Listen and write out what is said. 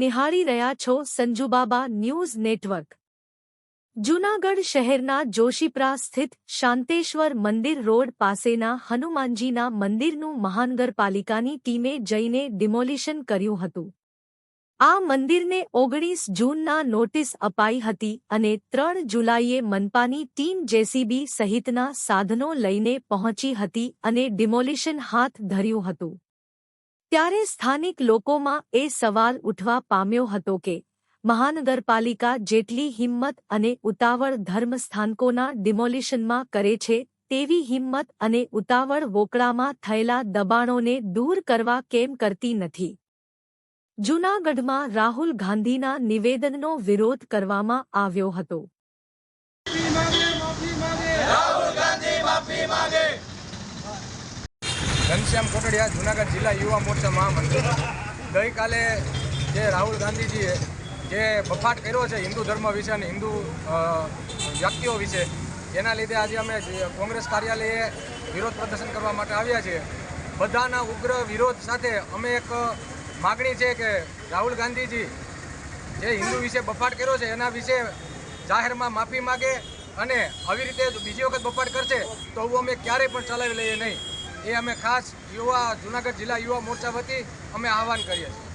નિહાળી રહ્યા છો સંજુબાબા ન્યૂઝ નેટવર્ક. જૂનાગઢ શહેરના જોશીપરા સ્થિત શાંતેશ્વર મંદિર રોડ પાસેના હનુમાનજીના મંદિરનું મહાનગરપાલિકાની ટીમે જઈને ડિમોલિશન કર્યું હતું. આ મંદિરને ઓગણીસ જૂનના નોટિસ અપાઈ હતી અને ત્રણ જુલાઈએ મનપાની ટીમ જેસીબી સહિતના સાધનો લઈને પહોંચી હતી અને ડિમોલિશન હાથ ધર્યું હતું. ત્યારે સ્થાનિક લોકોમાં એ સવાલ ઉઠવા પામ્યો હતો કે મહાનગરપાલિકા જેટલી હિંમત અને ઉતાવળ ધર્મસ્થાનકોના ડિમોલિશનમાં કરે છે તેવી હિંમત અને ઉતાવળ વોકળામાં થયેલા દબાણોને દૂર કરવા કેમ કરતી નથી? જૂનાગઢમાં રાહુલ ગાંધીના નિવેદનનો વિરોધ કરવામાં આવ્યો હતો. ઘનશ્યામ કોટડિયા, જુનાગઢ જિલ્લા યુવા મોરચા મહામંત્રી ગઈકાલે જે રાહુલ ગાંધીજીએ જે બફાટ કર્યો છે હિન્દુ ધર્મ વિશે અને હિન્દુ વ્યક્તિઓ વિશે, એના લીધે આજે અમે કોંગ્રેસ કાર્યાલયે વિરોધ પ્રદર્શન કરવા માટે આવ્યા છીએ. બધાના ઉગ્ર વિરોધ સાથે અમે એક માગણી છે કે રાહુલ ગાંધીજી જે હિન્દુ વિશે બફાટ કર્યો છે એના વિશે જાહેરમાં માફી માગે અને આવી રીતે બીજી વખત બફાટ કરશે તો હું અમે ક્યારેય પણ ચલાવી લઈએ નહીં. એ અમે ખાસ યુવા જુનાગઢ જિલ્લા યુવા મોરચા વતી અમે આહવાન કરીએ છીએ.